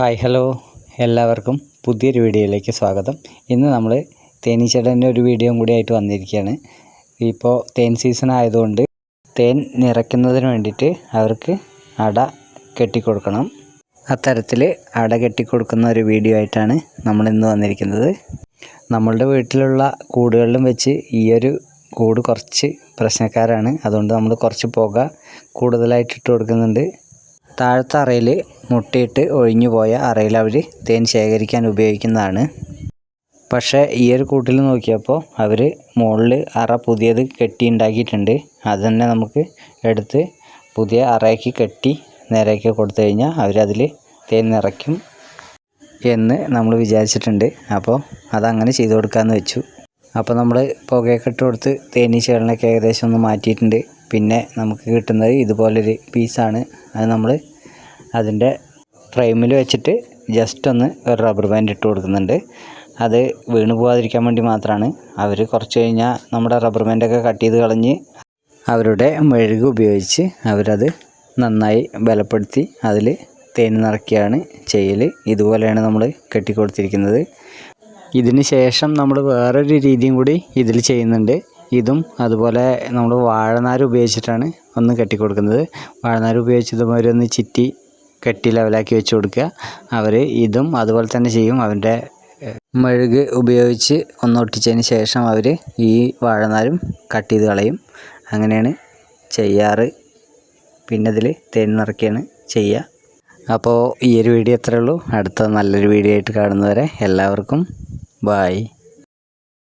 Hi hello. എല്ലാവർക്കും പുതിയൊരു വീഡിയോയിലേക്ക് സ്വാഗതം. ഇന്ന് നമ്മൾ തേനീച്ചടന്റെ ഒരു വീഡിയോ കൂടി ആയിട്ട് വന്നിരിക്കുകയാണ്. ഇപ്പോൾ തേൻ സീസൺ ആയതുകൊണ്ട് തേൻ നിറയ്ക്കുന്നതിന് വേണ്ടിയിട്ട് അവർക്ക് അട കെട്ടിക്കൊടുക്കണം. അത്തരത്തിൽ അട കെട്ടിക്കൊടുക്കുന്ന ഒരു വീഡിയോ ആയിട്ടാണ് നമ്മൾ ഇന്ന് വന്നിരിക്കുന്നത്. നമ്മളുടെ വീട്ടിലുള്ള കൂടുകളിലും വെച്ച് ഈ ഒരു കൂട് കുറച്ച് പ്രശ്നക്കാരാണ്. അതുകൊണ്ട് നമ്മൾ കുറച്ച് പുക കൂടുതലായിട്ട് ഇട്ട് കൊടുക്കുന്നുണ്ട്. താഴത്തെ അറയിൽ മുട്ടയിട്ട് ഒഴിഞ്ഞു പോയ അറയിൽ അവർ തേൻ ശേഖരിക്കാൻ ഉപയോഗിക്കുന്നതാണ്. പക്ഷേ ഈ ഒരു കൂട്ടിൽ നോക്കിയപ്പോൾ അവർ മുകളിൽ അറ പുതിയത് കെട്ടി ഉണ്ടാക്കിയിട്ടുണ്ട് അത് തന്നെ നമുക്ക് എടുത്ത് പുതിയ അറയ്ക്ക് കെട്ടി നേരേക്ക് കൊടുത്തു കഴിഞ്ഞാൽ അവരതിൽ തേൻ നിറയ്ക്കും എന്ന് നമ്മൾ വിചാരിച്ചിട്ടുണ്ട്. അപ്പോൾ അതങ്ങനെ ചെയ്തു കൊടുക്കാമെന്ന് വെച്ചു. അപ്പോൾ നമ്മൾ പുകയൊക്കെ ഇട്ട് കൊടുത്ത് തേനീച്ചകളിനൊക്കെ ഏകദേശം ഒന്ന് മാറ്റിയിട്ടുണ്ട്. പിന്നെ നമുക്ക് കിട്ടുന്നത് ഇതുപോലൊരു പീസാണ്. അത് നമ്മൾ അതിന്റെ ഫ്രെയിമിൽ വെച്ചിട്ട് ജസ്റ്റ് ഒന്ന് ഒരു റബ്ബർ ബാൻഡ് ഇട്ട് കൊടുക്കുന്നുണ്ട്. അത് വീണ് പോകാതിരിക്കാൻ വേണ്ടി മാത്രമാണ് അവർ കുറച്ച് കഴിഞ്ഞാൽ നമ്മുടെ റബ്ബർ ബാൻഡൊക്കെ കട്ട് ചെയ്ത് കളഞ്ഞ് അവരുടെ മെഴുക് ഉപയോഗിച്ച് അവരത് നന്നായി ബലപ്പെടുത്തി അതിൽ തേൻ നിറയ്ക്കുകയാണ്. ചെയ്യൽ ഇതുപോലെയാണ് നമ്മൾ കെട്ടിക്കൊടുത്തിരിക്കുന്നത് ഇതിന് ശേഷം നമ്മൾ വേറൊരു രീതിയും കൂടി ഇതിൽ ചെയ്യുന്നുണ്ട്. ഇതും അതുപോലെ നമ്മൾ വാഴനാര് ഉപയോഗിച്ചിട്ടാണ് ഒന്ന് കെട്ടിക്കൊടുക്കുന്നത് വാഴനാര് ഉപയോഗിച്ച് ഒന്ന് ചിറ്റി കെട്ടി ലെവലാക്കി വെച്ച് കൊടുക്കുക. അവർ ഇതും അതുപോലെ തന്നെ ചെയ്യും. അവന്റെ മെഴുക് ഉപയോഗിച്ച് ഒന്നൊട്ടിച്ചതിന് ശേഷം അവർ ഈ വാഴനാരും കട്ട് ചെയ്ത് കളയും. അങ്ങനെയാണ് ചെയ്യാറ്. പിന്നെ ഇതിൽ തേൻ നിറയ്ക്കുകയാണ് ചെയ്യുക. അപ്പോൾ ഈ ഒരു വീഡിയോ ഇത്രയേ ഉള്ളൂ. അടുത്ത നല്ലൊരു വീഡിയോ ആയിട്ട് കാണുന്നവരെ എല്ലാവർക്കും ബായ്